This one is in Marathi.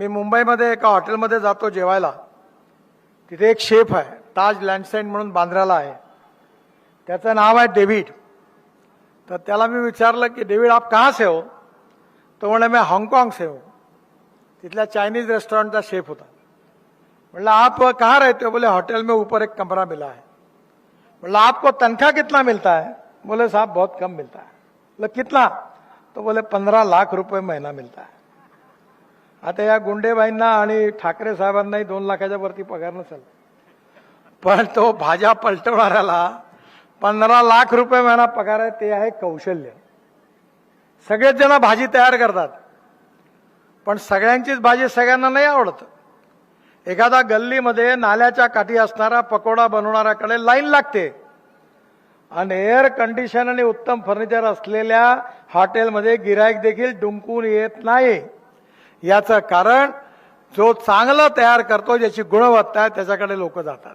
मी मुंबईमध्ये एका हॉटेलमध्ये जातो जेवायला. तिथे एक शेफ आहे ताज लँडसाईन म्हणून बांद्र्याला आहे. त्याचं नाव आहे डेव्हिड. तर त्याला मी विचारलं की डेव्हिड आप कहाँ से हो? तो म्हणे मी हाँगकाँग से हो. तिथल्या चायनीज रेस्टॉरंटचा शेफ होता. म्हणलं आप कहाँ रहते हो? बोले होटल में ऊपर एक कमरा मिला है. बोला आपको तनख्वाह कितना मिलता है? बोले साहब बहुत कम मिलता है. बोले कितना? तो बोले पंधरा लाख रुपये महीना मिलता है. आता या गुंडेबाईंना आणि ठाकरे साहेबांनाही दोन लाखाच्या वरती पगार नसेल. पण तो भाज्या पलटवणाऱ्याला पंधरा लाख रुपये महिना पगार आहे ते आहे कौशल्य. सगळेच जण भाजी तयार करतात. पण सगळ्यांचीच भाजी सगळ्यांना नाही आवडत. एखादा गल्लीमध्ये नाल्याच्या काठी असणारा पकोडा बनवणाऱ्याकडे लाईन लागते. आणि एअर कंडिशन आणि उत्तम फर्निचर असलेल्या हॉटेलमध्ये गिराईक देखील डुंकून येत नाही. याचं कारण जो चांगलं तयार करतो ज्याची गुणवत्ता आहे त्याच्याकडे लोक जातात.